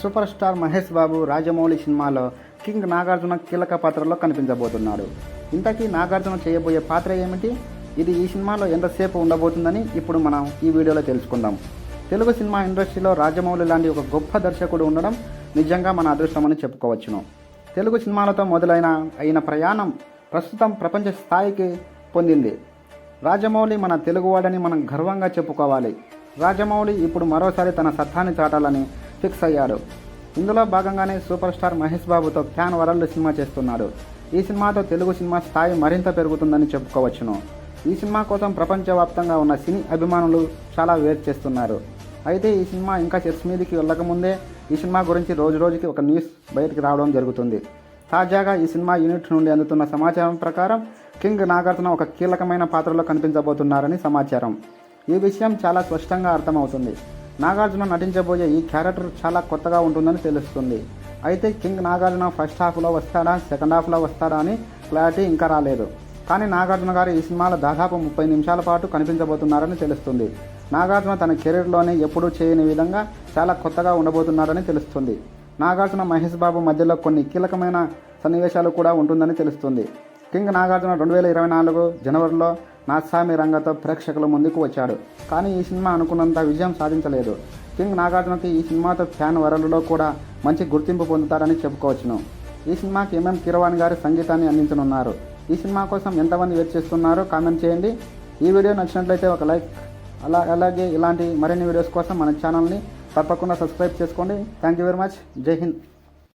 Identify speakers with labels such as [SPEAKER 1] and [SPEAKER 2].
[SPEAKER 1] Super star Mahesh Babu Rajamouli సినిమాలో king Nagarjuna కీలక పాత్రలో కనిపించబోతున్నాడు. ఇంతకీ నాగార్జున చేయబోయే పాత్ర ఏమిటి? ఇది ఈ సినిమాలో ఎంతసేపు ఉండబోతుందని ఇప్పుడు మనం ఈ వీడియోలో తెలుసుకుందాం. తెలుగు సినిమా ఇండస్ట్రీలో రాజమౌళి లాంటి ఒక గొప్ప దర్శకుడు ఉండడం నిజంగా మన అదృష్టమని చెప్పుకోవచ్చును. తెలుగు సినిమాలతో మొదలైన అయిన ప్రయాణం ప్రస్తుతం ప్రపంచ స్థాయికి పొందింది. రాజమౌళి మన తెలుగువాడని మనం గర్వంగా చెప్పుకోవాలి. రాజమౌళి ఇప్పుడు మరోసారి తన సత్తాన్ని చాటాలని ఫిక్స్ అయ్యాడు. ఇందులో భాగంగానే సూపర్ స్టార్ మహేష్ బాబుతో ఫ్యాన్ వరల్డ్ సినిమా చేస్తున్నాడు. ఈ సినిమాతో తెలుగు సినిమా స్థాయి మరింత పెరుగుతుందని చెప్పుకోవచ్చును. ఈ సినిమా కోసం ప్రపంచవ్యాప్తంగా ఉన్న సినీ అభిమానులు చాలా వెయిట్ చేస్తున్నారు. అయితే ఈ సినిమా ఇంకా చెస్ మీదకి వెళ్ళకముందే ఈ సినిమా గురించి రోజు రోజుకి ఒక న్యూస్ బయటకు రావడం జరుగుతుంది. తాజాగా ఈ సినిమా యూనిట్ నుండి అందుతున్న సమాచారం ప్రకారం కింగ్ నాగార్జున ఒక కీలకమైన పాత్రలో కనిపించబోతున్నారని సమాచారం. ఈ విషయం చాలా స్పష్టంగా అర్థమవుతుంది. నాగార్జున నటించబోయే ఈ క్యారెక్టర్ చాలా కొత్తగా ఉంటుందని తెలుస్తుంది. అయితే కింగ్ నాగార్జున ఫస్ట్ హాఫ్లో వస్తాడా సెకండ్ హాఫ్లో వస్తాడా అని క్లారిటీ ఇంకా రాలేదు. కానీ నాగార్జున గారు ఈ సినిమాలో దాదాపు ముప్పై నిమిషాల పాటు కనిపించబోతున్నారని తెలుస్తుంది. నాగార్జున తన కెరీర్లోనే ఎప్పుడూ చేయని విధంగా చాలా కొత్తగా ఉండబోతున్నారని తెలుస్తుంది. నాగార్జున మహేష్ బాబు మధ్యలో కొన్ని కీలకమైన సన్నివేశాలు కూడా ఉంటుందని తెలుస్తుంది. కింగ్ నాగార్జున రెండు వేల ఇరవై నాలుగు జనవరిలో నాసామి రంగతో ప్రేక్షకుల ముందుకు వచ్చాడు. కానీ ఈ సినిమా అనుకున్నంత విజయం సాధించలేదు. కింగ్ నాగార్జునకి ఈ సినిమాతో ఫ్యాన్ వరల్డ్లో కూడా మంచి గుర్తింపు పొందుతారని చెప్పుకోవచ్చును. ఈ సినిమాకి ఎంఎం కిరవాణి గారి సంగీతాన్ని అందించనున్నారు. ఈ సినిమా కోసం ఎంతమంది వెయిట్ చేస్తున్నారో కామెంట్ చేయండి. ఈ వీడియో నచ్చినట్లయితే ఒక లైక్ అలా అలాగే ఇలాంటి మరిన్ని వీడియోస్ కోసం మన ఛానల్ని తప్పకుండా సబ్స్క్రైబ్ చేసుకోండి. థ్యాంక్ యూ వెరీ మచ్ జై హింద్